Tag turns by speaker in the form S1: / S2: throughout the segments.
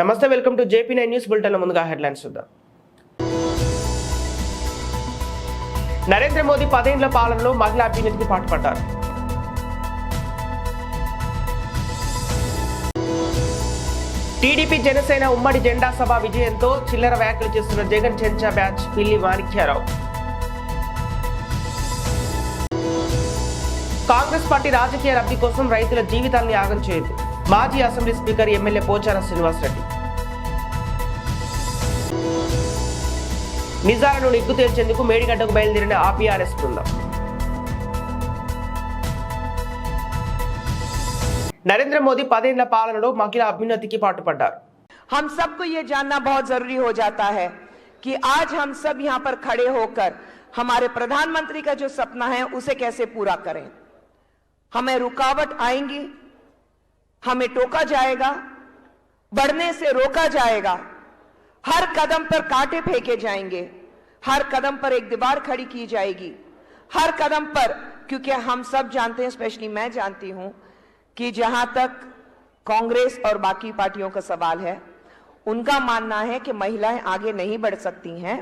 S1: నమస్తే welcome to JP nine news bulletin ముందుగా headlines చూద్దాం. నరేంద్ర మోదీ పదేండ్ల పాలనలో మహిళా అభ్యున్నతికి పాటుపడ్డారు. టీడీపీ జనసేన ఉమ్మడి జెండా సభ విజయంతో చిల్లర వ్యాఖ్యలు చేస్తున్న జగన్ చెంచా బ్యాచ్ పిల్లి మాణిక్యారావు. కాంగ్రెస్ పార్టీ రాజకీయ లబ్ధి కోసం రైతుల జీవితాల్ని యాగం చేయదు. మాజీ assembly speaker MLA Pocharam Srinivasa Reddy నిజాలను నిగ్గు తేల్చేందుకు మేడిగడ్డకు బయలుదేరిన ఆర్ఎస్ బృందం నరేంద్ర మోదీ పదేళ్ల పాలనలో మహిళా అభ్యున్నతికి పాటుపడ్డారు
S2: हम सबको ये जानना बहुत जरूरी हो जाता है कि आज हम सब यहाँ पर खड़े होकर हमारे प्रधानमंत्री का जो सपना है उसे कैसे पूरा करें हमें रुकावट आएंगी हमें टोका जाएगा, बढ़ने से रोका जाएगा। हर कदम पर कांटे फेंके जाएँगे। हर कदम पर एक दीवार खड़ी की जाएगी। हर कदम पर, क्योंकि हम सब जानते हैं, स्पेशली मैं जानती हूँ, कि जहाँ तक कांग्रेस और बाकी पार्टियों का सवाल है, उनका मानना है कि महिलाएँ आगे नहीं बढ़ सकती हैं,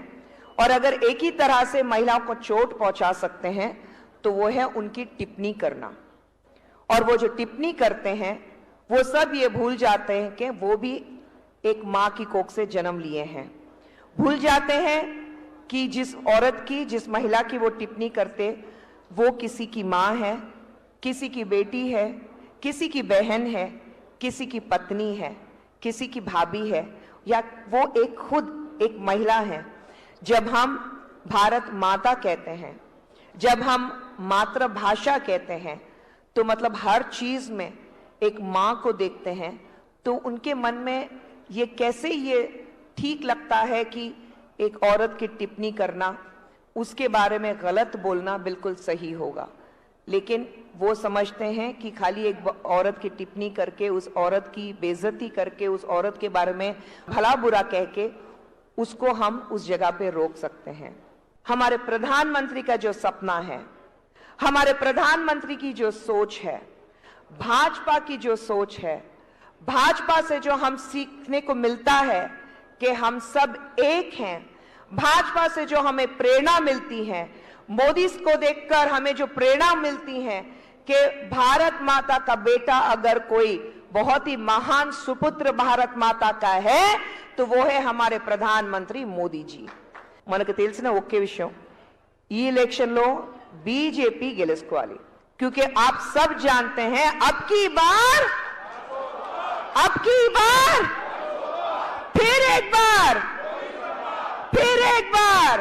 S2: और अगर एक ही तरह से महिलाओं को चोट पहुँचा सकते हैं तो वो है उनकी टिप्पणी करना। और वो जो टिप्पणी करते हैं वो सब ये भूल जाते हैं कि वो भी एक माँ की कोख से जन्म लिए हैं। भूल जाते हैं कि जिस औरत की, जिस महिला की वो टिप्पणी करते, वो किसी की माँ है, किसी की बेटी है, किसी की बहन है, किसी की पत्नी है, किसी की भाभी है, या वो एक खुद एक महिला है। जब हम भारत माता कहते हैं, जब हम मातृभाषा कहते हैं तो मतलब हर चीज़ में एक माँ को देखते हैं तो उनके मन में ये कैसे ये ठीक लगता है कि एक औरत की टिप्पणी करना, उसके बारे में गलत बोलना बिल्कुल सही होगा। लेकिन वो समझते हैं कि खाली एक औरत की टिप्पणी करके, उस औरत की बेजती करके, उस औरत के बारे में भला बुरा कह के, उसको हम उस जगह पे रोक सकते हैं। हमारे प्रधानमंत्री का जो सपना है, हमारे प्रधानमंत्री की जो सोच है भाजपा की जो सोच है भाजपा से जो हम सीखने को मिलता है कि हम सब एक हैं भाजपा से जो हमें प्रेरणा मिलती है मोदी को देखकर हमें जो प्रेरणा मिलती है कि भारत माता का बेटा अगर कोई बहुत ही महान सुपुत्र भारत माता का है तो वो है हमारे प्रधानमंत्री మోదీ జీ మనకు తెలిసిన ఒకే విషయం ఈ ఎలక్షన్ లో బీజేపీ గెలుచుకోవాలి क्योंकि आप सब जानते हैं अब की बार अब की बार फिर एक बार फिर एक बार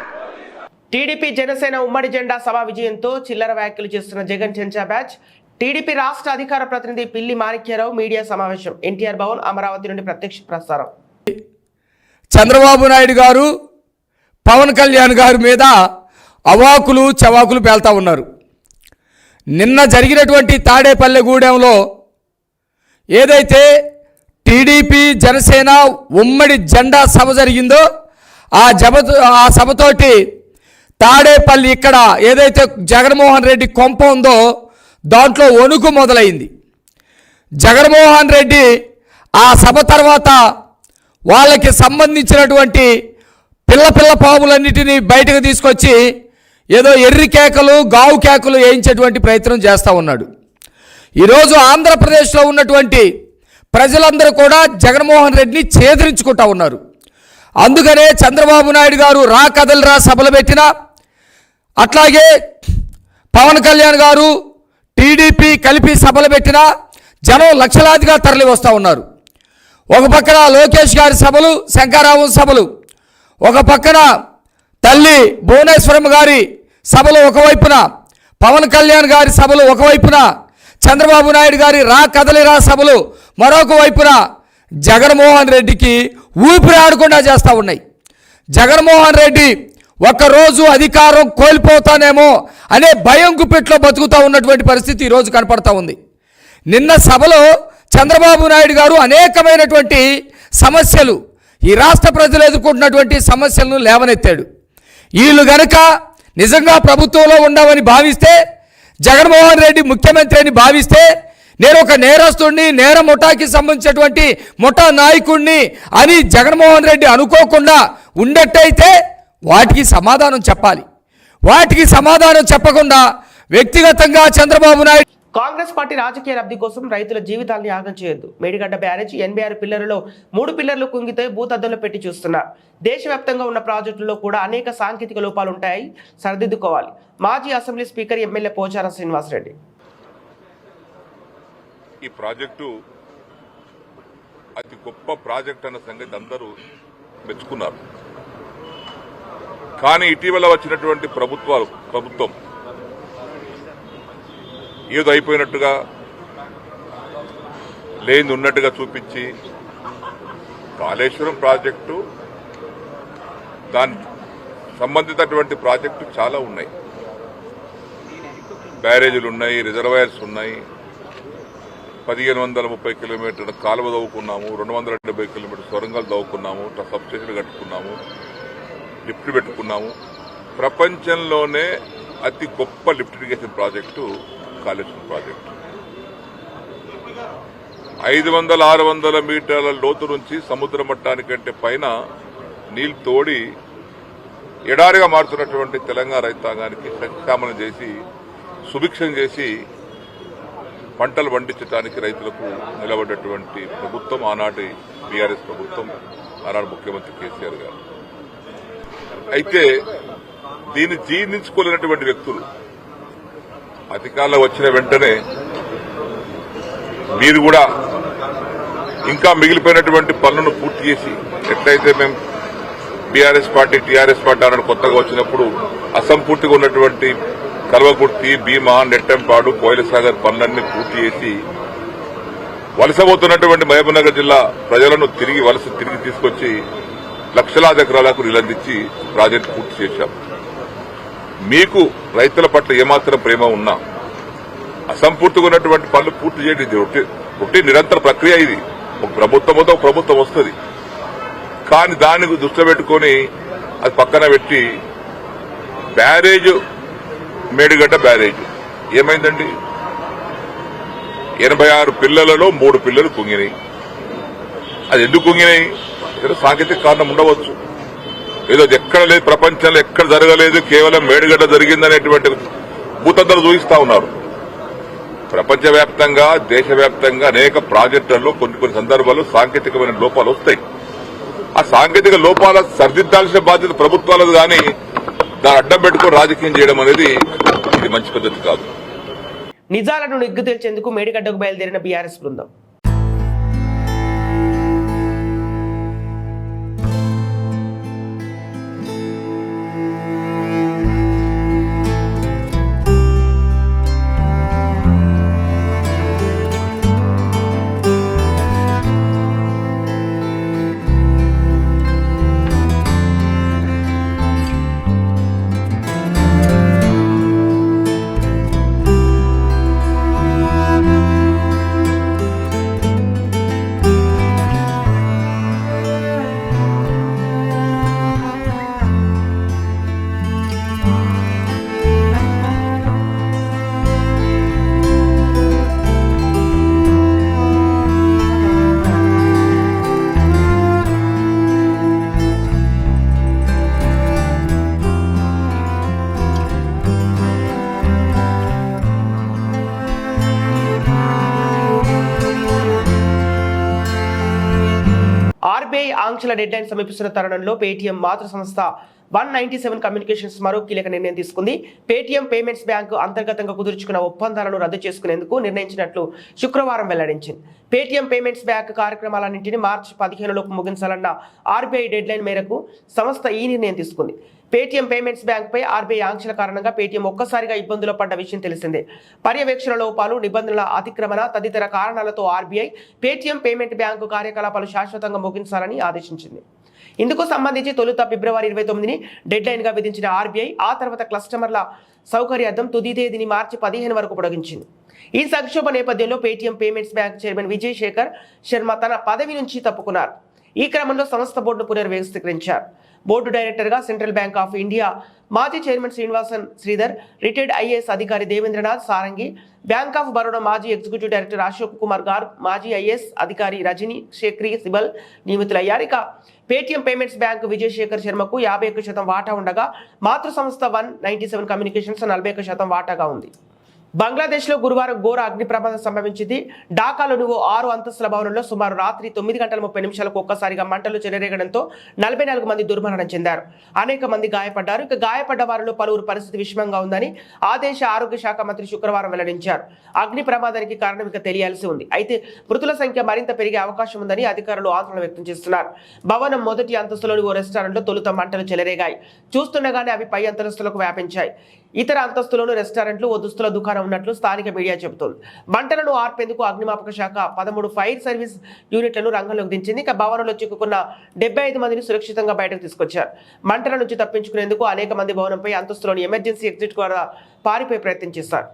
S1: టీడీపీ జనసేన ఉమ్మడి జెండా సభ విజయంతో చిల్లర వ్యాఖ్యలు చేస్తున్న జగన్ చెంచా బ్యాచ్ టీడీపీ రాష్ట్ర అధికార ప్రతినిధి పిల్లి మాణిక్యరావు మీడియా సమావేశం ఎన్టీఆర్ భవన్ అమరావతి నుండి ప్రత్యక్ష ప్రసారం
S3: చంద్రబాబు నాయుడు గారు పవన్ కళ్యాణ్ గారి మీద అవాకులు చవాకులు పేల్తా ఉన్నారు నిన్న జరిగినటువంటి తాడేపల్లెగూడెంలో ఏదైతే టీడీపీ జనసేన ఉమ్మడి జెండా సభ జరిగిందో ఆ జబ ఆ సభతోటి తాడేపల్లి ఇక్కడ ఏదైతే జగన్మోహన్ రెడ్డి కొంప ఉందో దాంట్లో వణుకు మొదలైంది. జగన్మోహన్ రెడ్డి ఆ సభ తర్వాత వాళ్ళకి సంబంధించినటువంటి పిల్ల పిల్ల పాములన్నిటినీ బయటకు తీసుకొచ్చి ఏదో ఎర్రి కేకలు గావు కేకలు వేయించేటువంటి ప్రయత్నం చేస్తూ ఉన్నాడు. ఈరోజు ఆంధ్రప్రదేశ్లో ఉన్నటువంటి ప్రజలందరూ కూడా జగన్మోహన్ రెడ్డిని ఛేదరించుకుంటా ఉన్నారు. అందుకనే చంద్రబాబు నాయుడు గారు రా కదలరా సభలు పెట్టినా అట్లాగే పవన్ కళ్యాణ్ గారు టీడీపీ కలిపి సభలు పెట్టినా జనం లక్షలాదిగా తరలి వస్తూ ఉన్నారు. ఒక పక్కన లోకేష్ గారి సభలు శంకారావం సభలు ఒక పక్కన తల్లి భువనేశ్వరం గారి సభలు ఒకవైపున పవన్ కళ్యాణ్ గారి సభలు ఒకవైపున చంద్రబాబు నాయుడు గారి రా కదలిరా సభలు మరొక వైపున జగన్మోహన్ రెడ్డికి ఊపిరి ఆడకుండా చేస్తూ ఉన్నాయి. జగన్మోహన్ రెడ్డి ఒక్కరోజు అధికారం కోల్పోతానేమో అనే భయం గుప్పెట్లో బతుకుతూ ఉన్నటువంటి పరిస్థితి ఈరోజు కనపడతా ఉంది. నిన్న సభలో చంద్రబాబు నాయుడు గారు అనేకమైనటువంటి సమస్యలు ఈ రాష్ట్ర ప్రజలు ఎదుర్కొంటున్నటువంటి సమస్యలను లేవనెత్తాడు. వీళ్ళు గనక నిజంగా ప్రభుత్వంలో ఉండవని భావిస్తే జగన్మోహన్ రెడ్డి ముఖ్యమంత్రి అని భావిస్తే నేను ఒక నేరస్తుడిని నేర ముఠాకి సంబంధించినటువంటి ముఠా నాయకుడిని అని జగన్మోహన్ రెడ్డి అనుకోకుండా ఉండేట్టయితే వాటికి సమాధానం చెప్పాలి. వాటికి సమాధానం చెప్పకుండా వ్యక్తిగతంగా చంద్రబాబు నాయుడు
S1: కాంగ్రెస్ పార్టీ రాజకీయ లబ్ధి కోసం రైతుల జీవితాల్ని యాగం చేయొద్దు. మేడిగడ్డ బ్యారేజ్ ఎన్బీఆర్ పిల్లర్లలో మూడు పిల్లర్లు కుంగితే భూతద్దంలో పెట్టి చూస్తున్నారు దేశవ్యాప్తంగా ఉన్న ప్రాజెక్టుల్లో కూడా అనేక సాంకేతిక లోపాలు ఉంటాయి సరిదిద్దుకోవాలి. మాజీ assembly speaker MLA Pocharam Srinivasa Reddy.
S4: ఈ ప్రాజెక్టు అతి గొప్ప ప్రాజెక్ట్ అన్న సంగతి అందరూ మెచ్చుకున్నారు. కానీ ఇటీవల వచ్చినటువంటి ప్రభుత్వాలు ప్రభుత్వం ఏదో అయిపోయినట్టుగా లేని ఉన్నట్టుగా చూపించి కాళేశ్వరం ప్రాజెక్టు దాని సంబంధితటువంటి ప్రాజెక్టు చాలా ఉన్నాయి. బ్యారేజీలు ఉన్నాయి రిజర్వాయర్స్ ఉన్నాయి. పదిహేను వందల ముప్పై కిలోమీటర్ల కాలువ దవ్వుకున్నాము రెండు వందల డెబ్బై కిలోమీటర్ సొరంగాలు తవ్వుకున్నాము సబ్స్టేషన్లు కట్టుకున్నాము లిఫ్ట్ పెట్టుకున్నాము. ప్రపంచంలోనే అతి గొప్ప lift irrigation project Kaleshwaram project. ఐదు వందల ఆరు వందల మీటర్ల లోతు నుంచి సముద్ర మట్టానికంటే పైన నీళ్ళు తోడి ఎడారిగా మారుతున్నటువంటి తెలంగాణ రైతాంగానికి సత్యామలం చేసి సుభిక్షం చేసి పంటలు పండించడానికి రైతులకు నిలబడ్డటువంటి ప్రభుత్వం ఆనాటి బీఆర్ఎస్ ప్రభుత్వం ఆనాడు ముఖ్యమంత్రి కేసీఆర్ గారు. అయితే దీన్ని జీర్ణించుకోలేనటువంటి వ్యక్తులు అధికారంలో వచ్చిన వెంటనే మీరు కూడా ఇంకా మిగిలిపోయినటువంటి పనులను పూర్తి చేసి ఎట్లయితే మేము బీఆర్ఎస్ పార్టీ టీఆర్ఎస్ పార్టీ ఆనాడు కొత్తగా వచ్చినప్పుడు అసంపూర్తిగా ఉన్నటువంటి కల్వకుర్తి భీమా నెట్టంపాడు కోయిలసాగర్ పనులన్నీ పూర్తి చేసి వలసపోతున్నటువంటి మహబూబ్నగర్ జిల్లా ప్రజలను తిరిగి వలస తిరిగి తీసుకొచ్చి లక్షలాది ఎకరాలకు నిలందించి ప్రాజెక్టు పూర్తి చేశాం. మీకు రైతుల పట్ల ఏమాత్రం ప్రేమ ఉన్నా అసంపూర్తిగా ఉన్నటువంటి పనులు పూర్తి చేయడం ఇది ఒకటి నిరంతర ప్రక్రియ ఇది. ఒక ప్రభుత్వం వద్ద ఒక ప్రభుత్వం వస్తుంది. కానీ దాన్ని దృష్టిలో పెట్టుకొని అది పక్కన పెట్టి బ్యారేజ్ మేడిగడ్డ బ్యారేజ్. ఏమైందండి? ఎనభై ఆరు పిల్లలలో మూడు పిల్లలు కుంగినాయి. అది ఎందుకు కుంగినాయి? ఏదో సాంకేతిక కారణం ఉండవచ్చు. ఏదో ఎక్కడ లేదు ప్రపంచంలో ఎక్కడ జరగలేదు కేవలం మేడిగడ్డ జరిగిందనేటువంటి భూతందరూ చూపిస్తా ఉన్నారు. ప్రపంచవ్యాప్తంగా దేశవ్యాప్తంగా అనేక ప్రాజెక్టులలో కొన్ని కొన్ని సందర్భాల్లో సాంకేతికమైన లోపాలు వస్తాయి. ఆ సాంకేతిక లోపాల సరిదిద్దాల్సిన బాధ్యత ప్రభుత్వాలది కానీ దాన్ని అడ్డం పెట్టుకుని రాజకీయం చేయడం అనేది ఇది మంచి పద్ధతి కాదు.
S1: నిజాలను నిగ్గు తేల్చేందుకు మేడిగడ్డకు బయలుదేరిన బీఆర్ఎస్ బృందం. ఆంక్షల డెడ్లైన్ సమీపిస్తున్న తరుణంలో పేటీఎం మాతృ సంస్థ వన్ నైన్టీ సెవెన్ కమ్యూనికేషన్స్ మరో కీలక నిర్ణయం తీసుకుంది. పేటీఎం పేమెంట్స్ బ్యాంకు అంతర్గతంగా కుదుర్చుకున్న ఒప్పందాలను రద్దు చేసుకునేందుకు నిర్ణయించినట్లు శుక్రవారం వెల్లడించింది. పేటీఎం పేమెంట్స్ బ్యాంక్ కార్యక్రమాలన్నింటినీ మార్చి పదిహేనులోపు ముగించాలన్న ఆర్బీఐ డెడ్లైన్ మేరకు సంస్థ ఈ నిర్ణయం తీసుకుంది. పేటీఎం పేమెంట్స్ బ్యాంకుపై ఆర్బీఐ ఆంక్షల కారణంగా పేటీఎం ఒక్కసారిగా ఇబ్బందులు పడ్డ విషయం తెలిసిందే. పర్యవేక్షణ లోపాలు నిబంధనల అతిక్రమణ తదితర కారణాలతో ఆర్బీఐ పేటీఎం పేమెంట్ బ్యాంకు కార్యకలాపాలు శాశ్వతంగా ముగించాలని ఆదేశించింది. ఇందుకు సంబంధించి తొలుత ఫిబ్రవరి ఇరవై తొమ్మిదిని డెడ్ లైన్గా విధించిన ఆర్బీఐ ఆ తర్వాత కస్టమర్ల సౌకర్యార్థం తుది తేదీని మార్చి పదిహేను వరకు పొడిగించింది. ఈ సంక్షోభ నేపథ్యంలో Paytm payments bank chairman Vijay Shekhar Sharma తన పదవి నుంచి తప్పుకున్నారు. ఈ క్రమంలో సంస్థ బోర్డును పునర్వ్యవస్థీకరించారు. బోర్డు డైరెక్టర్గా సెంట్రల్ బ్యాంక్ ఆఫ్ ఇండియా మాజీ chairman Srinivasan Sridhar retired IAS అధికారి దేవేంద్రనాథ్ సారంగి బ్యాంక్ ఆఫ్ బరోడా మాజీ ఎగ్జిక్యూటివ్ డైరెక్టర్ అశోక్ కుమార్ గార్గ్ మాజీ ఐఏఎస్ అధికారి రజని శేఖ్రి సిబల్ నియమితులయ్యారు ఇక పేటీఎం పేమెంట్స్ బ్యాంక్ విజయశేఖర్ శర్మకు యాభై శాతం వాటా ఉండగా మాతృ సంస్థ వన్ నైన్టీ సెవెన్ కమ్యూనికేషన్స్ నలభై శాతం వాటాగా ఉంది. బంగ్లాదేశ్లో గురువారం ఘోర అగ్ని ప్రమాదం సంభవించింది. ఢాకాలోని ఓ ఆరు అంతస్తుల భవనంలో సుమారు రాత్రి తొమ్మిది గంటల ముప్పై నిమిషాలకు ఒక్కసారిగా మంటలు చెలరేగడంతో నలభై నాలుగు మంది దుర్మరణం చెందారు. అనేక మంది గాయపడ్డారు. ఇక గాయపడ్డ వారిలో పలువురు పరిస్థితి విషమంగా ఉందని ఆ దేశ ఆరోగ్య శాఖ మంత్రి శుక్రవారం వెల్లడించారు. అగ్ని ప్రమాదానికి కారణం ఇక తెలియాల్సి ఉంది. అయితే మృతుల సంఖ్య మరింత పెరిగే అవకాశం ఉందని అధికారులు ఆందోళన వ్యక్తం చేస్తున్నారు. భవనం మొదటి అంతస్తులోని ఓ రెస్టారెంట్లో తొలుత మంటలు చెలరేగాయి. చూస్తుండగానే అవి పై అంతస్తులకు వ్యాపించాయి. ఇతర అంతస్తులను రెస్టారెంట్లు ఓ దుస్తుల దుకాణం ఉన్నట్లు స్థానిక మీడియా చెబుతోంది. మంటలను ఆర్పేందుకు అగ్నిమాపక శాఖ పదమూడు ఫైర్ సర్వీస్ యూనిట్లను రంగంలోకి దించింది. ఇక భవనంలో చిక్కుకున్న డెబ్బై ఐదు మందిని సురక్షితంగా బయటకు తీసుకొచ్చారు. మంటల నుంచి తప్పించుకునేందుకు అనేక మంది భవనంపై అంతస్తులోని ఎమర్జెన్సీ ఎగ్జిట్ ద్వారా పారిపోయే ప్రయత్నం చేశారు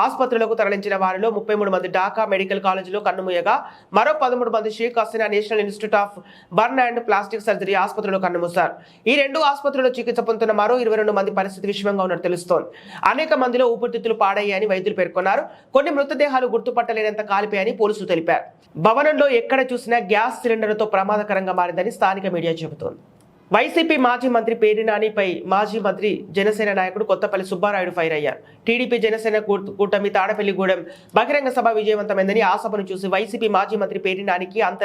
S1: ఆసుపత్రులకు తరలించిన వారిలో ముప్పై మూడు మంది ఢాకా మెడికల్ కాలేజీలో కన్నుమూయగా మరో పదమూడు మంది Sheikh Hasina national institute of burn and plastic surgery ఆసుపత్రిలో కన్నుమూశారు. ఈ రెండు ఆసుపత్రుల్లో చికిత్స పొందుతున్న మరో ఇరవై రెండు మంది పరిస్థితి విషమంగా ఉన్నట్టు తెలుస్తోంది. అనేక మందిలో ఊపిరితిత్తులు పాడయ్యాయని వైద్యులు పేర్కొన్నారు. కొన్ని మృతదేహాలు గుర్తుపట్టలేనంత కాలిపోయాయని పోలీసులు తెలిపారు. భవనంలో ఎక్కడ చూసినా గ్యాస్ సిలిండర్లతో ప్రమాదకరంగా మారిందని స్థానిక మీడియా చెబుతోంది. వైసీపీ మాజీ మంత్రి పేరినానిపై మాజీ మంత్రి జనసేన నాయకుడు కొత్తపల్లి సుబ్బారాయుడు ఫైర్ అయ్యారు. టీడీపీ జనసేన కూటమి తాడపల్లిగూడెం బహిరంగ సభ విజయవంతమైందని ఆ సభను చూసి వైసీపీ మాజీ మంత్రి పేరినానికి అంత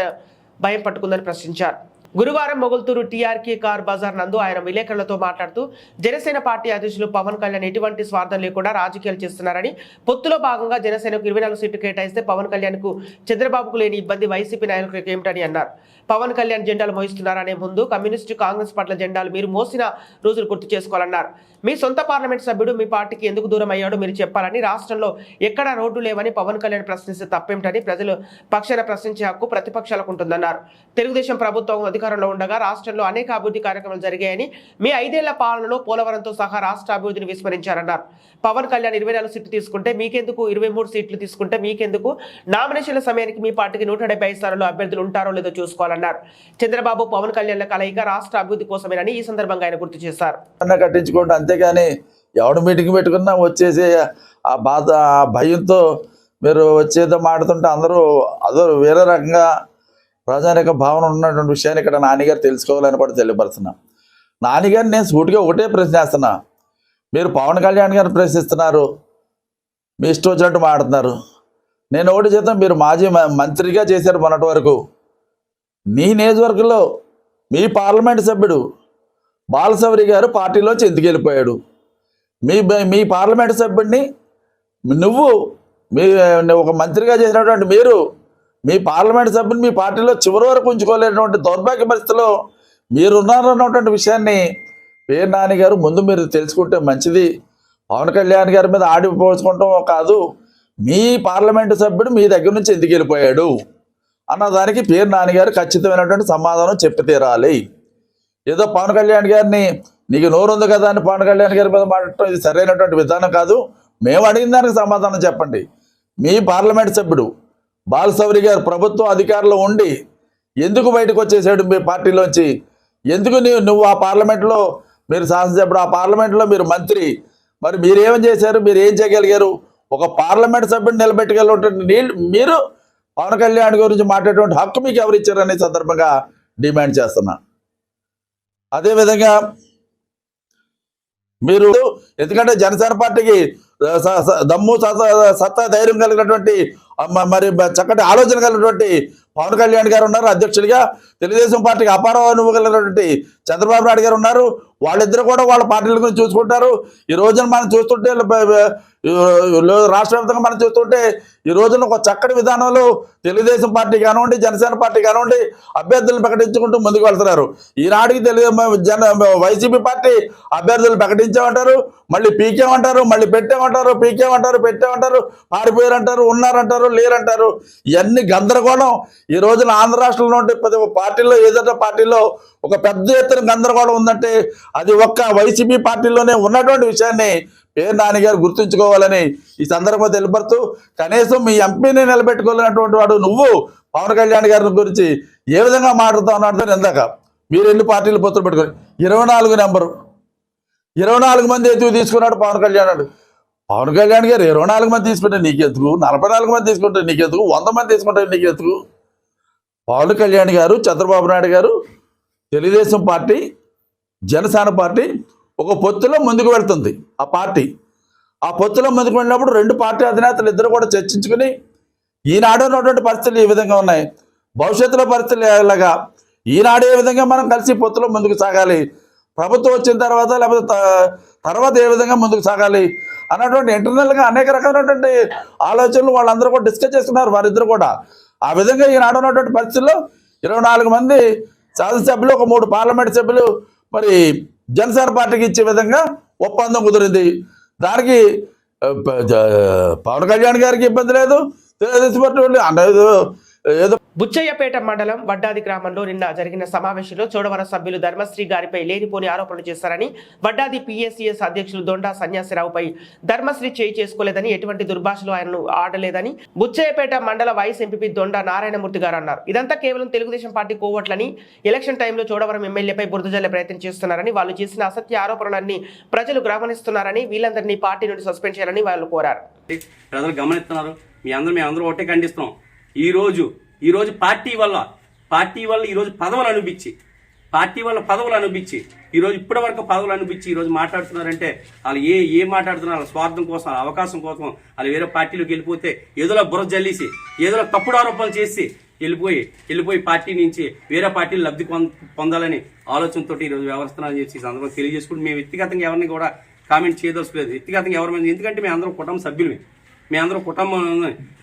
S1: భయం పట్టుకుందని ప్రశ్నించారు. గురువారం మొగుల్తూరు టీఆర్కే కార్ బజార్ నందు ఆయన విలేకరులతో మాట్లాడుతూ జనసేన పార్టీ అధ్యక్షులు పవన్ కళ్యాణ్ ఎటువంటి స్వార్థం లేకుండా రాజకీయాలు చేస్తున్నారని పొత్తులో భాగంగా జనసేనకు ఇరవై నాలుగు సీట్లు కేటాయిస్తే పవన్ కళ్యాణ్కు చంద్రబాబుకు లేని ఇబ్బంది వైసీపీ నాయకులకు ఏమిటని అన్నారు. పవన్ కళ్యాణ్ జెండాలు మోహిస్తున్నారనే ముందు కమ్యూనిస్టు కాంగ్రెస్ పట్ల జెండాలు మీరు మోసిన రోజులు గుర్తు చేసుకోవాలన్నారు. మీ సొంత పార్లమెంట్ సభ్యుడు మీ పార్టీకి ఎందుకు దూరం అయ్యాడో మీరు చెప్పాలని రాష్ట్రంలో ఎక్కడా రోడ్డు లేవని పవన్ కళ్యాణ్ ప్రశ్నిస్తే తప్పేమిటని ప్రజలు పక్షాన ప్రశ్నించే హక్కు ప్రతిపక్షాలకు ఉంటుందన్నారు. తెలుగుదేశం ప్రభుత్వం అధికారంలో ఉండగా రాష్ట్రంలో అనేక అభివృద్ధి కార్యక్రమాలు జరిగాయని మీ ఐదేళ్ళ పాలనలో పోలవరంతో సహా రాష్ట్ర అభివృద్ధిని విస్మరించారన్నారు. పవన్ కళ్యాణ్ ఇరవై నాలుగు సీట్లు తీసుకుంటే మీకెందుకు ఇరవై మూడు సీట్లు తీసుకుంటే మీకెందుకు? నామినేషన్ల సమయానికి మీ పార్టీకి నూట డెబ్బై స్థానాల్లో అభ్యర్థులు ఉంటారో లేదో చూసుకోవాలి చూసుకోవాలన్నారు చంద్రబాబు పవన్ కళ్యాణ్ల కలయిక రాష్ట్ర అభివృద్ధి కోసమేనని ఈ సందర్భంగా ఆయన గుర్తు చేశారు.
S5: అన్న కట్టించుకోండి అంతేగాని ఎవడు మీటింగ్ పెట్టుకున్నా వచ్చేసి ఆ బాధ ఆ భయంతో మీరు వచ్చేదో మాడుతుంటే అందరూ అదో వేరే రకంగా ప్రజానిక భావన ఉన్నటువంటి విషయాన్ని ఇక్కడ నాన్నగారు తెలుసుకోవాలని కూడా తెలియపరుస్తున్నా. నాన్నగారు నేను సూటిగా ఒకటే ప్రశ్న మీరు పవన్ కళ్యాణ్ గారిని ప్రశ్నిస్తున్నారు. మీ ఇష్టం వచ్చినట్టు మాడుతున్నారు నేను ఒకటి చేద్దాం మీరు మాజీ మ- మంత్రిగా చేశారు మొన్నటి వరకు. నీ నియోజకవర్గంలో మీ పార్లమెంట్ సభ్యుడు బాలసవరి గారు పార్టీలోంచి ఎందుకెళ్ళిపోయాడు మీ మీ పార్లమెంట్ సభ్యుడిని నువ్వు మీ ఒక మంత్రిగా చేసినటువంటి మీరు మీ పార్లమెంట్ సభ్యుని మీ పార్టీలో చివరి వరకు ఉంచుకోలేనటువంటి దౌర్భాగ్య పరిస్థితిలో మీరున్నారన్నటువంటి విషయాన్ని పేరు నాని గారు ముందు మీరు తెలుసుకుంటే మంచిది. పవన్ కళ్యాణ్ గారి మీద ఆడిపోసుకుంటాం కాదు మీ పార్లమెంటు సభ్యుడు మీ దగ్గర నుంచి ఎందుకు వెళ్ళిపోయాడు అన్నదానికి పేరు నాన్నగారు ఖచ్చితమైనటువంటి సమాధానం చెప్పి తీరాలి. ఏదో పవన్ కళ్యాణ్ గారిని నీకు నోరు ఉంది కదా అని పవన్ కళ్యాణ్ గారి మీద మాట్లాడటం ఇది సరైనటువంటి విధానం కాదు. మేము అడిగిన దానికి సమాధానం చెప్పండి. మీ పార్లమెంట్ సభ్యుడు బాలసౌరి గారు ప్రభుత్వం అధికారంలో ఉండి ఎందుకు బయటకు వచ్చేసాడు మీ పార్టీలోంచి? ఎందుకు నీవు నువ్వు ఆ పార్లమెంట్లో మీరు శాసనసభ్యుడు ఆ పార్లమెంట్లో మీరు మంత్రి. మరి మీరు చేశారు? మీరు ఏం చేయగలిగారు? ఒక పార్లమెంట్ సభ్యుడిని నిలబెట్టగలిగినటువంటి నీళ్ళు మీరు పవన్ కళ్యాణ్ గురించి మాట్లాడేటువంటి హక్కు మీకు ఎవరు ఇచ్చారనే సందర్భంగా డిమాండ్ చేస్తున్నా. అదేవిధంగా మీరు ఎందుకంటే జనసేన పార్టీకి దమ్ము సత్తా ధైర్యం కలిగినటువంటి మరి చక్కటి ఆలోచన కలిగినటువంటి పవన్ కళ్యాణ్ గారు ఉన్నారు. అధ్యక్షుడిగా తెలుగుదేశం పార్టీకి అపారం అనుభవం చంద్రబాబు నాయుడు గారు ఉన్నారు. వాళ్ళిద్దరు కూడా వాళ్ళ పార్టీల గురించి చూసుకుంటారు. ఈ రోజున మనం చూస్తుంటే రాష్ట్ర వ్యాప్తంగా మనం చూస్తుంటే ఈ రోజున ఒక చక్కటి విధానంలో తెలుగుదేశం పార్టీ కానివ్వండి జనసేన పార్టీ కానివ్వండి అభ్యర్థులను ప్రకటించుకుంటూ ముందుకు వెళ్తున్నారు. ఈనాటికి తెలుగు జన వైసీపీ పార్టీ అభ్యర్థులు ప్రకటించామంటారు. మళ్ళీ పీకేమంటారు మళ్ళీ పెట్టామంటారు పీకేమంటారు పెట్టామంటారు పారిపోయారంటారు ఉన్నారంటారు లేరంటారు. ఇవన్నీ గందరగోళం. ఈ రోజున ఆంధ్ర రాష్ట్రంలో ఉంటే ప్రతి పార్టీలో ఏదైనా పార్టీలో ఒక పెద్ద ఎత్తున గందరగోళం ఉందంటే అది ఒక్క వైసీపీ పార్టీలోనే ఉన్నటువంటి విషయాన్ని పేరు నాన్నగారు గుర్తుంచుకోవాలని ఈ సందర్భంగా తెలియపరుతూ కనీసం మీ ఎంపీని నిలబెట్టుకోలేనటువంటి వాడు నువ్వు పవన్ కళ్యాణ్ గారి గురించి ఏ విధంగా మాట్లాడుతా ఉన్నాడు ఇందాక మీరు ఎన్ని పార్టీలు పొత్తులు పెట్టుకొని ఇరవై నాలుగు నెంబరు ఇరవై నాలుగు మంది ఎత్తుకు తీసుకున్నాడు పవన్ కళ్యాణ్ అన్నాడు పవన్ కళ్యాణ్ గారు ఇరవై నాలుగు మంది తీసుకుంటే నీకెందుకు? నలభై నాలుగు మంది తీసుకుంటే నీకెందుకు? వంద మంది తీసుకుంటే నీకెందుకు? పవన్ కళ్యాణ్ గారు చంద్రబాబు నాయుడు గారు తెలుగుదేశం పార్టీ జనసేన పార్టీ ఒక పొత్తులో ముందుకు వెళ్తుంది. ఆ పార్టీ. ఆ పొత్తులో ముందుకు వెళ్ళినప్పుడు రెండు పార్టీ అధినేతలు ఇద్దరు కూడా చర్చించుకుని ఈనాడు ఉన్నటువంటి పరిస్థితులు ఈ విధంగా ఉన్నాయి. భవిష్యత్తులో పరిస్థితులు ఎలాగా? ఈనాడు ఏ విధంగా మనం కలిసి పొత్తులో ముందుకు సాగాలి? ప్రభుత్వం వచ్చిన తర్వాత లేకపోతే త- తర్వాత ఏ విధంగా ముందుకు సాగాలి? అన్నటువంటి ఇంటర్నల్గా అనేక రకమైనటువంటి ఆలోచనలు వాళ్ళందరూ కూడా డిస్కస్ చేసుకున్నారు వారిద్దరు కూడా. ఆ విధంగా ఈనాడు ఉన్నటువంటి పరిస్థితుల్లో ఇరవై నాలుగు మంది శాసనసభ్యులు ఒక మూడు పార్లమెంట్ సభ్యులు మరి జనసేన పార్టీకి ఇచ్చే విధంగా ఒప్పందం కుదిరింది. దానికి పవన్ కళ్యాణ్ గారికి ఇబ్బంది లేదు. తెలుగుదేశం పార్టీ అన్నది అంటే ఏదో
S1: బుచ్చయ్యపేట మండలం వడ్డాది గ్రామంలో నిన్న జరిగిన సమావేశంలో చోడవరం సభ్యులు ధర్మశ్రీ గారిపై లేనిపోని ఆరోపణలు చేశారని వడ్డాది పిఎస్సిఎస్ అధ్యక్షులు దొండా సన్యాసిరావుపై ధర్మశ్రీ చేయి చేసుకోలేదని ఎటువంటి దుర్భాషలు ఆయనను ఆడలేదని బుచ్చయ్యపేట మండల వైస్ ఎంపీ దొండా నారాయణమూర్తి గారు అన్నారు. ఇదంతా కేవలం తెలుగుదేశం పార్టీ కోవట్లని ఎలక్షన్ టైంలో చోడవరం ఎమ్మెల్యేపై బురద జల్లే ప్రయత్నం చేస్తున్నారని వాళ్ళు చేసిన అసత్య ఆరోపణలన్నీ ప్రజలు గమనిస్తున్నారని వీళ్ళందరినీ పార్టీ నుండి సస్పెండ్ చేయాలని వాళ్ళు కోరారు.
S6: ప్రజలు గమనిస్తున్నారు. మీ అందరూ మేము అందరూ ఒకటే ఖండిస్తున్నాం. ఈరోజు ఈరోజు పార్టీ వల్ల పార్టీ వల్ల ఈరోజు పదవులు అనిపించి పార్టీ వల్ల పదవులు అనిపించి ఈరోజు ఇప్పటి వరకు పదవులు అనిపించి ఈరోజు మాట్లాడుతున్నారంటే వాళ్ళు ఏ ఏ మాట్లాడుతున్నారు వాళ్ళ స్వార్థం కోసం అవకాశం కోసం వాళ్ళు వేరే పార్టీలోకి వెళ్ళిపోతే ఏదోలా బుర్ర జల్లేసి ఏదోలా తప్పుడు ఆరోపణలు చేసి వెళ్ళిపోయి వెళ్ళిపోయి పార్టీ నుంచి వేరే పార్టీలు లబ్ధి పొందాలని ఆలోచనతో ఈరోజు వ్యవహరిస్తున్నారని చెప్పి సందర్భంగా తెలియజేసుకుంటూ మేము వ్యక్తిగతంగా ఎవరిని కూడా కామెంట్ చేయదలుచుకోలేదు. వ్యక్తిగతంగా ఎవరి ఎందుకంటే మేము అందరం కుటుంబ సభ్యులమే. మీ అందరూ కుటుంబం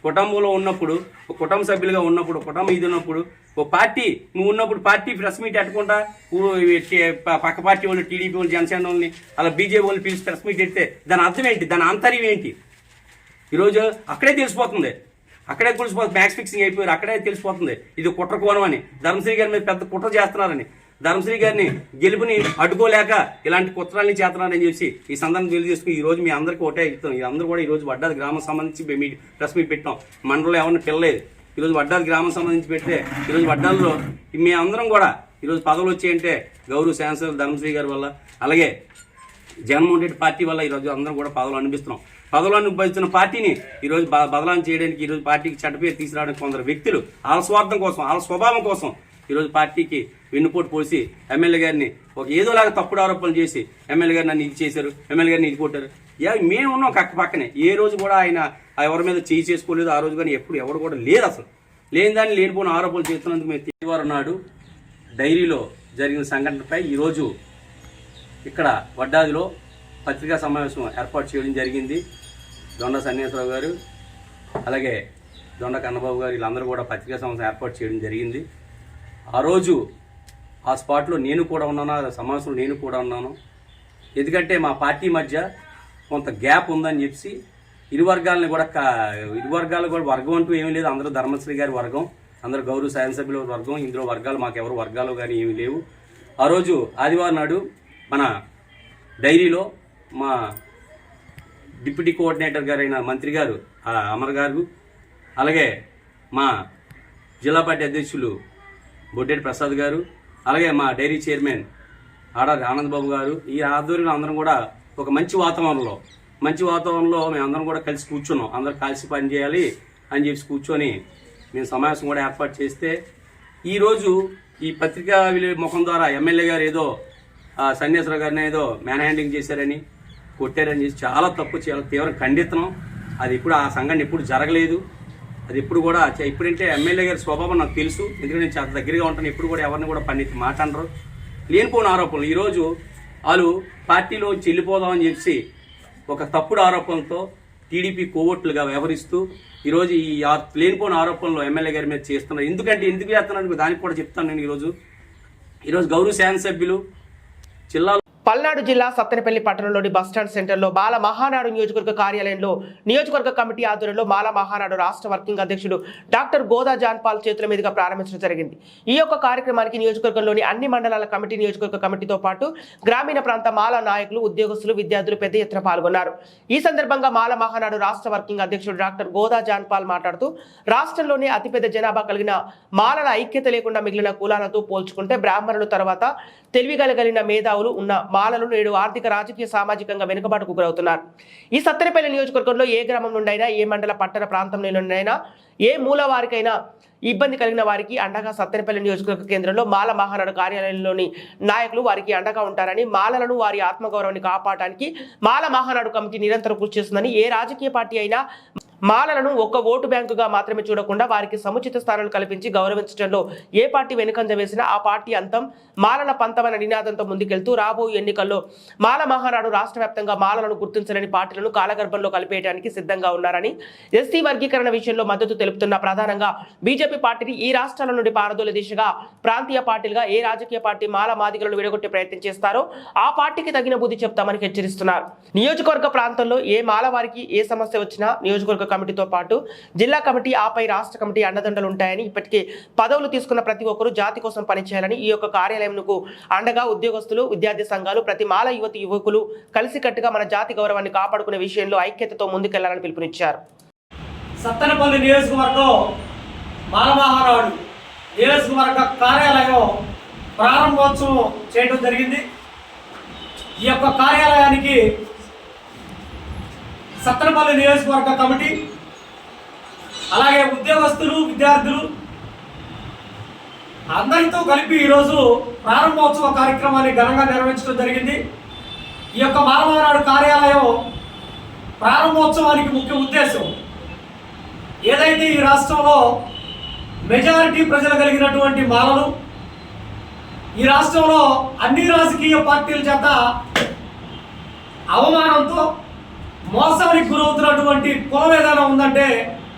S6: కుటుంబంలో ఉన్నప్పుడు ఒక కుటుంబ సభ్యులుగా ఉన్నప్పుడు కుటుంబం ఇది ఉన్నప్పుడు ఓ పార్టీ నువ్వు ఉన్నప్పుడు పార్టీ ప్రెస్ మీట్ ఎట్టకుండా పక్క పార్టీ వాళ్ళు టీడీపీ వాళ్ళు జనసేన వాళ్ళని అలా బీజేపీ వాళ్ళు పిలిచి ప్రెస్ మీట్ ఎడితే దాని అర్థం ఏంటి? దాని ఆంతర్యం ఏంటి? ఈరోజు అక్కడే తెలిసిపోతుంది. అక్కడే తెలిసిపోతుంది. మ్యాక్స్ ఫిక్సింగ్ అయిపోయారు. అక్కడే తెలిసిపోతుంది. ఇది కుట్ర కోణం అని. ధర్మశ్రీ గారి మీద పెద్ద కుట్ర చేస్తున్నారని. ధర్మశ్రీ గారిని గెలుపుని అడ్డుకోలేక ఇలాంటి కుత్రాలని చేస్తున్నారని చెప్పి ఈ సందర్భం తెలియజేసుకుని ఈ రోజు మీ అందరికీ ఒకటే ఇస్తాం అందరూ కూడా ఈ రోజు వడ్డాది గ్రామం సంబంధించి మీ ప్రెస్ మీట్ పెట్టాం మండలంలో ఎవరిని పిల్లలేదు ఈరోజు వడ్డాది గ్రామం సంబంధించి పెడితే ఈరోజు వడ్డాల్లో మీ అందరం కూడా ఈరోజు పదవులు వచ్చాయంటే గౌరవ శాసన ధర్మశ్రీ గారి వల్ల అలాగే జగన్మోహన్ రెడ్డి పార్టీ వల్ల ఈరోజు అందరం కూడా పదవులు అనిపిస్తున్నాం పదవులు అనుభవిస్తున్న పార్టీని ఈరోజు బ- బదలాం చేయడానికి ఈరోజు పార్టీకి చెడ్డ పేరు తీసుకురావడానికి కొందరు వ్యక్తులు వాళ్ళ స్వార్థం కోసం వాళ్ళ స్వభావం కోసం ఈరోజు పార్టీకి వెన్నుపోటు పోసి ఎమ్మెల్యే గారిని ఒక ఏదోలాగా తప్పుడు ఆరోపణలు చేసి ఎమ్మెల్యే గారిని నన్ను ఇది చేశారు ఎమ్మెల్యే గారిని ఇది కొట్టారు. మేము ఉన్నాం కక్క పక్కనే. ఏ రోజు కూడా ఆయన ఆ ఎవరి మీద చేయి చేసుకోలేదు ఆ రోజు కానీ ఎప్పుడు ఎవరు కూడా లేదు అసలు. లేని దాన్ని లేనిపోయిన ఆరోపణలు చేస్తున్నందుకు మేము తెలివారు నాడు డైరీలో జరిగిన సంఘటనపై ఈరోజు ఇక్కడ వడ్డాదిలో పత్రికా సమావేశం ఏర్పాటు చేయడం జరిగింది. దొండ సన్యాసరావు గారు అలాగే దొండ కన్నబాబు గారు వీళ్ళందరూ కూడా పత్రికా సమావేశం ఏర్పాటు చేయడం జరిగింది. ఆ రోజు ఆ స్పాట్లో నేను కూడా ఉన్నాను ఆ సమావేశంలో నేను కూడా ఉన్నాను. ఎందుకంటే మా పార్టీ మధ్య కొంత గ్యాప్ ఉందని చెప్పి ఇరు వర్గాలని కూడా క- ఇరు వర్గాలు కూడా వర్గం అంటూ ఏమీ లేదు. అందరూ ధర్మశ్రీ గారి వర్గం అందరూ గౌరవ శాసనసభ్యుల వర్గం ఇందులో వర్గాలు మాకెవరు వర్గాలు కానీ ఏమీ లేవు. ఆ రోజు ఆదివారం నాడు మన డైరీలో మా డిప్యూటీ కోఆర్డినేటర్ గారైన మంత్రి గారు అమర్ గారు అలాగే మా జిల్లా పార్టీ అధ్యక్షులు బొడ్డేటి ప్రసాద్ గారు అలాగే మా డైరీ చైర్మన్ ఆడారి ఆనందబాబు గారు ఈ ఆధ్వర్యంలో అందరం కూడా ఒక మంచి వాతావరణంలో మంచి వాతావరణంలో మేము అందరం కూడా కలిసి కూర్చున్నాం. అందరం కలిసి పని చేయాలి అని చెప్పి కూర్చొని మేము సమావేశం కూడా ఏర్పాటు చేస్తే ఈరోజు ఈ పత్రికా విలువ ముఖం ద్వారా ఎమ్మెల్యే గారు ఏదో ఆ, సన్యాసరావు గారిని ఏదో మ్యాన్ హ్యాండింగ్ చేశారని కొట్టారని చేసి చాలా తప్పు చాలా తీవ్రం ఖండిస్తున్నాం. అది ఇప్పుడు ఆ సంఘటన ఎప్పుడు జరగలేదు. అది ఎప్పుడు కూడా ఇప్పుడంటే ఎమ్మెల్యే గారి స్వభావం నాకు తెలుసు. ఎందుకంటే నేను చాలా దగ్గరగా ఉంటాను. ఎప్పుడు కూడా ఎవరిని కూడా పండిత్ మాట లేనిపోని ఆరోపణలు. ఈరోజు వాళ్ళు పార్టీలో చెల్లిపోదామని చెప్పి ఒక తప్పుడు ఆరోపణలతో టీడీపీ కోవట్లుగా వ్యవహరిస్తూ ఈరోజు ఈ లేనిపోని ఆరోపణలు ఎమ్మెల్యే గారి మీద చేస్తున్నారు. ఎందుకంటే ఎందుకు చేస్తున్నారు? దానికి కూడా చెప్తాను నేను ఈరోజు. ఈరోజు గౌరవ శాసనసభ్యులు జిల్లాలో
S1: పల్నాడు జిల్లా సత్తెనపల్లి పట్టణంలోని బస్టాండ్ సెంటర్లో మాల మహానాడు నియోజకవర్గ కార్యాలయంలో నియోజకవర్గ కమిటీ ఆధ్వర్యంలో మాల మహానాడు రాష్ట్ర వర్కింగ్ అధ్యక్షుడు డాక్టర్ గోదా జాన్పాల్ చేతుల మీదుగా ప్రారంభించడం జరిగింది. ఈ యొక్క కార్యక్రమానికి నియోజకవర్గంలోని అన్ని మండలాల కమిటీ నియోజకవర్గ కమిటీతో పాటు గ్రామీణ ప్రాంత మాల నాయకులు ఉద్యోగస్తులు విద్యార్థులు పెద్ద ఎత్తున పాల్గొన్నారు. ఈ సందర్భంగా మాల మహానాడు రాష్ట్ర వర్కింగ్ అధ్యక్షుడు డాక్టర్ గోదా జాన్పాల్ మాట్లాడుతూ రాష్ట్రంలోనే అతిపెద్ద జనాభా కలిగిన మాలల ఐక్యత లేకుండా మిగిలిన కులాలతో పోల్చుకుంటే బ్రాహ్మణుల తర్వాత తెలివిగలగలిగిన మేధావులు ఉన్న మాలలు నేడు ఆర్థిక రాజకీయ సామాజికంగా వెనుకబాటుకు గురవుతున్నారు. ఈ సత్తెనపల్లి నియోజకవర్గంలో ఏ గ్రామం నుండైనా ఏ మండల పట్టణ ప్రాంతం నుండైనా ఏ మూల వారికైనా ఇబ్బంది కలిగిన వారికి అండగా సత్తెనపల్లి నియోజకవర్గ కేంద్రంలో మాల మహానాడు కార్యాలయంలోని నాయకులు వారికి అండగా ఉంటారని మాలలను వారి ఆత్మగౌరవాన్ని కాపాడటానికి మాల మహానాడు కమిటీ నిరంతరం కృషి చేస్తుందని ఏ రాజకీయ పార్టీ అయినా మాలలను ఒక్క ఓటు బ్యాంకుగా మాత్రమే చూడకుండా వారికి సముచిత స్థానాలు కల్పించి గౌరవించడంలో ఏ పార్టీ వెనుకంజ వేసినా ఆ పార్టీ అంతం. మాలల పంతమైన నినాదంతో ముందుకెళ్తూ రాబోయే ఎన్నికల్లో మాల మహానాడు రాష్ట్ర వ్యాప్తంగా మాలలను గుర్తించలేని పార్టీలను కాలగర్భంలో కలిపేయడానికి సిద్ధంగా ఉన్నారని ఎస్సీ వర్గీకరణ విషయంలో మద్దతు తెలుపుతున్న ప్రధానంగా బీజేపీ పార్టీని ఈ రాష్ట్రాల నుండి పారదోలే దిశగా ప్రాంతీయ పార్టీలుగా ఏ రాజకీయ పార్టీ మాల మాదిగలను విడగొట్టే ప్రయత్నం చేస్తారో ఆ పార్టీకి తగిన బుద్ధి చెప్తామని హెచ్చరిస్తున్నారు. నియోజకవర్గ ప్రాంతంలో ఏ మాల వారికి ఏ సమస్య వచ్చినా నియోజకవర్గ కమిటీతో పాటు జిల్లా కమిటీ ఆపై రాష్ట్ర కమిటీ అండదండలు ఉంటాయని ఇప్పటికే పదవులు తీసుకున్న ప్రతి ఒక్కరూ జాతి కోసం పనిచేయాలని ఈ యొక్క కార్యాలయంకు అండగా ఉద్యోగస్తులు విద్యార్థి సంఘాలు ప్రతి మాల యువతి యువకులు కలిసికట్టుగా మన జాతి గౌరవాన్ని కాపాడుకునే విషయంలో ఐక్యతతో ముందుకెళ్ళాలని పిలుపునిచ్చారు.
S7: సత్తెనపల్లి నియోజకవర్గం మాలమహారాడు నియోజకవర్గ కార్యాలయం ప్రారంభోత్సవం చేయడం జరిగింది. ఈ యొక్క కార్యాలయానికి సత్తనపల్లి నియోజకవర్గ కమిటీ అలాగే ఉద్యోగస్తులు విద్యార్థులు అందరితో కలిపి ఈరోజు ప్రారంభోత్సవ కార్యక్రమాన్ని ఘనంగా నిర్వహించడం జరిగింది. ఈ యొక్క మానవనాడు కార్యాలయం ప్రారంభోత్సవానికి ముఖ్య ఉద్దేశం ఏదైతే ఈ రాష్ట్రంలో మెజారిటీ ప్రజలు కలిగినటువంటి మాలలు ఈ రాష్ట్రంలో అన్ని రాజకీయ పార్టీల చేత అవమానంతో మోసానికి గురవుతున్నటువంటి కుల విధానం ఉందంటే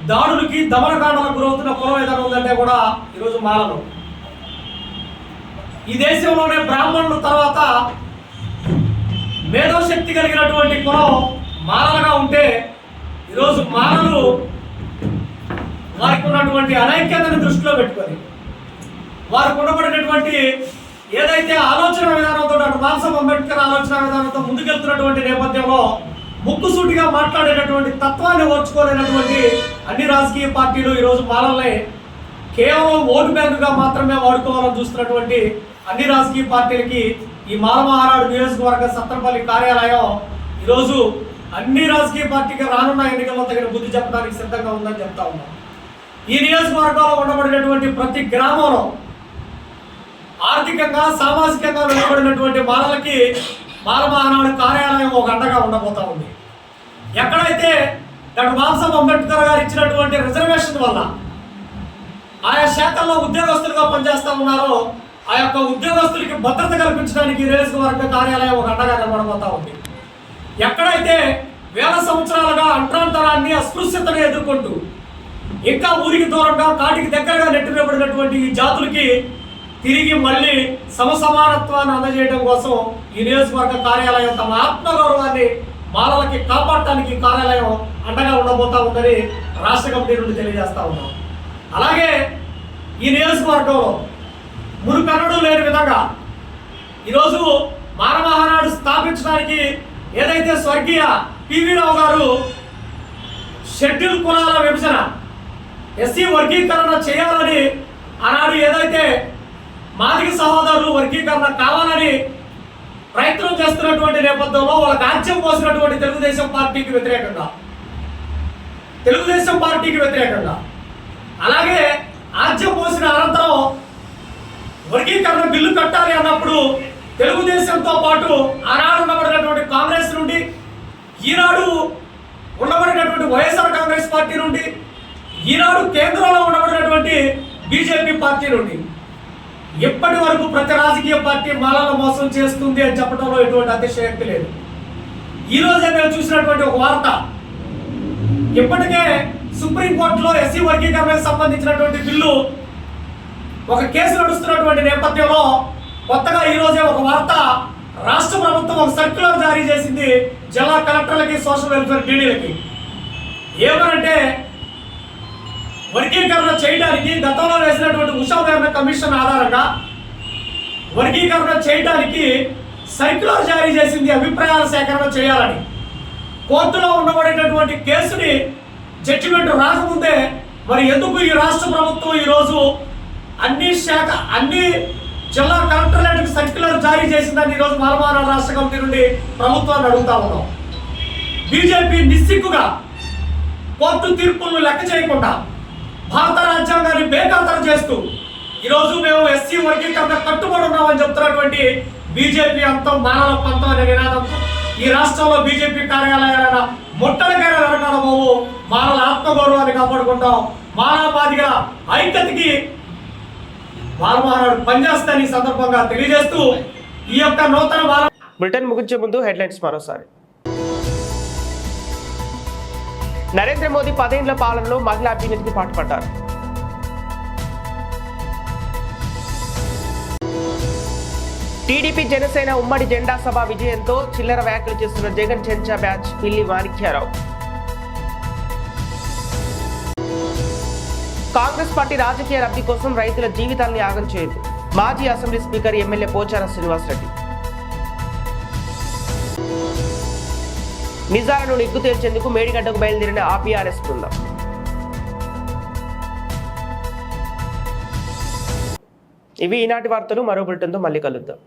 S7: దాడులకి దమనకాండలకు గురవుతున్న కుల విధానం ఉందంటే కూడా ఈరోజు మారదు. ఈ దేశంలోనే బ్రాహ్మణుల తర్వాత మేధోశక్తి కలిగినటువంటి కులం మాలలుగా ఉంటే ఈరోజు మానవులు వారికి ఉన్నటువంటి అనైక్యతను దృష్టిలో పెట్టుకొని వారికి ఉండబడినటువంటి ఏదైతే ఆలోచన విధానంతో డాక్టర్ బాబాసాహెబ్ అంబేద్కర్ ఆలోచన విధానంతో ముందుకెళ్తున్నటువంటి నేపథ్యంలో ముక్కుసూటిగా మాట్లాడేటటువంటి తత్వాన్ని ఓర్చుకోలేనటువంటి అన్ని రాజకీయ పార్టీలు ఈరోజు మాలల్ని కేవలం ఓటు బ్యాంకుగా మాత్రమే వాడుకోవాలని చూస్తున్నటువంటి అన్ని రాజకీయ పార్టీలకి ఈ మాలమహారాడు నియోజకవర్గ సత్రపల్లి కార్యాలయం ఈరోజు అన్ని రాజకీయ పార్టీకి రానున్న ఎన్నికల్లో తగిన బుద్ధి చెప్పడానికి సిద్ధంగా ఉందని చెప్తా ఉన్నాం. ఈ నియోజకవర్గంలో ఉండబడినటువంటి ప్రతి గ్రామంలో ఆర్థికంగా సామాజికంగా వెనుకబడినటువంటి మాలలకి బాలమహానాడు కార్యాలయం ఒక అండగా ఉండబోతా ఉంది. ఎక్కడైతే డాక్టర్ బాబాసాహెబ్ అంబేద్కర్ గారు ఇచ్చినటువంటి రిజర్వేషన్ వల్ల ఆయా శాఖల్లో ఉద్యోగస్తులుగా పనిచేస్తా ఉన్నారో ఆ యొక్క ఉద్యోగస్తులకి భద్రత కల్పించడానికి ఈ నియోజకవర్గ కార్యాలయం ఒక అండగా నిలబడబోతా ఉంది. ఎక్కడైతే వేల సంవత్సరాలుగా అంట్రాంతరాన్ని అస్పృశ్యతను ఎదుర్కొంటూ ఇంకా ఊరికి దూరంగా కాటికి దగ్గరగా నెట్టివేయబడినటువంటి ఈ జాతులకి తిరిగి మళ్ళీ సమసమానత్వాన్ని అందజేయడం కోసం ఈ నియోజకవర్గ కార్యాలయం తమ ఆత్మగౌరవాన్ని బాలలకి కాపాడటానికి కార్యాలయం అండగా ఉండబోతా ఉందని రాష్ట్ర కమిటీ నుండి తెలియజేస్తా ఉన్నాం. అలాగే ఈ నియోజకవర్గంలో మునుకన్నడు లేని విధంగా ఈరోజు మానవహానాడు స్థాపించడానికి ఏదైతే స్వర్గీయ పివి రావు గారు షెడ్యూల్ కులాల విభజన ఎస్సీ వర్గీకరణ చేయాలని ఆనాడు ఏదైతే మాదిక సహోదరులు వర్గీకరణ కావాలని ప్రయత్నం చేస్తున్నటువంటి నేపథ్యంలో వాళ్ళకి ఆజ్యం పోసినటువంటి తెలుగుదేశం పార్టీకి వ్యతిరేకంగా. తెలుగుదేశం పార్టీకి వ్యతిరేకంగా. అలాగే ఆజ్యం పోసిన అనంతరం వర్గీకరణ బిల్లు కట్టాలి అన్నప్పుడు తెలుగుదేశంతో పాటు ఆనాడు ఉండబడినటువంటి కాంగ్రెస్ నుండి ఈనాడు ఉండబడినటువంటి వైఎస్ఆర్ కాంగ్రెస్ పార్టీ నుండి ఈనాడు కేంద్రంలో ఉండబడినటువంటి బీజేపీ పార్టీ నుండి ఇప్పటి వరకు ప్రతి రాజకీయ పార్టీ మాలను మోసం చేస్తుంది అని చెప్పడంలో ఎటువంటి అతిశయక్తి లేదు. ఈ రోజే మేము చూసినటువంటి ఒక వార్త. ఇప్పటికే సుప్రీంకోర్టులో ఎస్సీ వర్గీకరణకు సంబంధించినటువంటి బిల్లు ఒక కేసు నడుస్తున్నటువంటి నేపథ్యంలో కొత్తగా ఈ రోజే ఒక వార్త రాష్ట్ర ప్రభుత్వం ఒక సర్క్యులర్ జారీ చేసింది జిల్లా కలెక్టర్లకి సోషల్ వెల్ఫేర్ డీడీలకి. ఏమనంటే చేయడానికి గతంలో వేసినటువంటి ఉషాధరణ కమిషన్ ఆధారంగా వర్గీకరణ చేయడానికి సర్క్యులర్ జారీ చేసింది అభిప్రాయాల సేకరణ చేయాలని. కోర్టులో ఉండబడేటటువంటి కేసుని జడ్జిమెంట్ రాకముందే మరి ఎందుకు ఈ రాష్ట్ర ప్రభుత్వం ఈరోజు అన్ని శాఖ అన్ని జిల్లా కలెక్టర్లకు సర్క్యులర్ జారీ చేసిందని ఈరోజు మాలమాన రాష్ట్ర కమిటీ నుండి ప్రభుత్వాన్ని అడుగుతా ఉన్నాం. బీజేపీ నిస్సిగ్గుగా కోర్టు తీర్పులను లెక్క చేయకుండా భారత రాజ్యాంగాన్ని బేఖాతరు చేస్తూ ఈరోజు మేము ఎస్సీ వర్గీకరణ కట్టుబడి ఉన్నామని చెప్తున్నటువంటి బీజేపీ అంతం మానవ పంతం అనే నినాదంతో ఈ రాష్ట్రంలో బీజేపీ కార్యాలయాలైన ముట్టడికైన వెనకాల బాబు మానవ ఆత్మగౌరవాన్ని కాపాడుకుంటాం. మానవవాదిగా ఐక్యతకి మానవనాడు పనిచేస్తాని సందర్భంగా తెలియజేస్తూ ఈ యొక్క నూతన బాల
S1: బులెటిన్ ముగించే ముందు హెడ్లైన్స్ మరోసారి. నరేంద్ర మోదీ పదేళ్ళ పాలనలో మహిళా అభ్యున్నతికి పాటుపడ్డారు. టీడీపీ జనసేన ఉమ్మడి జెండా సభ విజయంతో చిల్లర వ్యాఖ్యలు చేస్తున్న జగన్ చెంచా బ్యాచ్ పిల్లి మాణిక్యారావు. కాంగ్రెస్ పార్టీ రాజకీయ లబ్ధి కోసం రైతుల జీవితాల్ని ఆగం చేయదు. మాజీ assembly speaker MLA Pocharam Srinivasa Reddy. నిజాలను నిగ్గు తేల్చేందుకు మేడిగడ్డకు బయలుదేరిన ఆర్ఎస్ బృందం ఇవి ఈనాటి వార్తలు. మరో బులెటిన్తో మళ్ళీ కలుద్దాం.